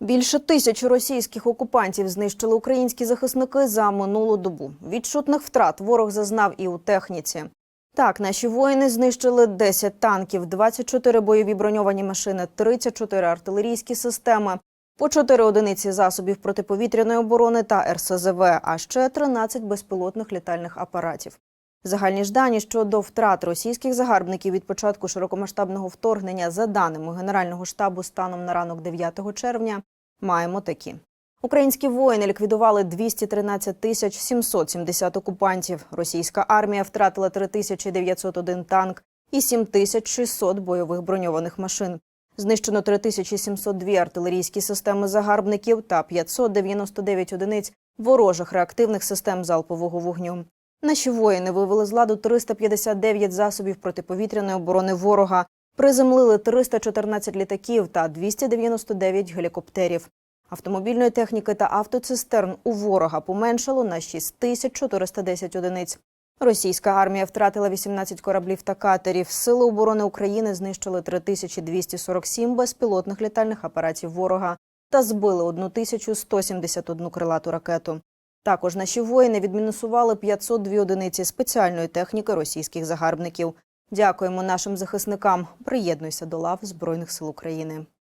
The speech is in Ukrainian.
Більше тисячі російських окупантів знищили українські захисники за минулу добу. Відчутних втрат ворог зазнав і у техніці. Так, наші воїни знищили 10 танків, 24 бойові броньовані машини, 34 артилерійські системи, по 4 одиниці засобів протиповітряної оборони та РСЗВ, а ще 13 безпілотних літальних апаратів. Загальні ж дані щодо втрат російських загарбників від початку широкомасштабного вторгнення, за даними Генерального штабу станом на ранок 9 червня, маємо такі. Українські воїни ліквідували 213 тисяч 770 окупантів. Російська армія втратила 3901 танк і 7600 бойових броньованих машин. Знищено 3702 артилерійські системи загарбників та 599 одиниць ворожих реактивних систем залпового вогню. Наші воїни вивели з ладу 359 засобів протиповітряної оборони ворога, приземлили 314 літаків та 299 гелікоптерів. Автомобільної техніки та автоцистерн у ворога поменшало на 6410 одиниць. Російська армія втратила 18 кораблів та катерів. Сили оборони України знищили 3247 безпілотних літальних апаратів ворога та збили 1171 крилату ракету. Також наші воїни відмінусували 502 одиниці спеціальної техніки російських загарбників. Дякуємо нашим захисникам. Приєднуйся до лав Збройних сил України.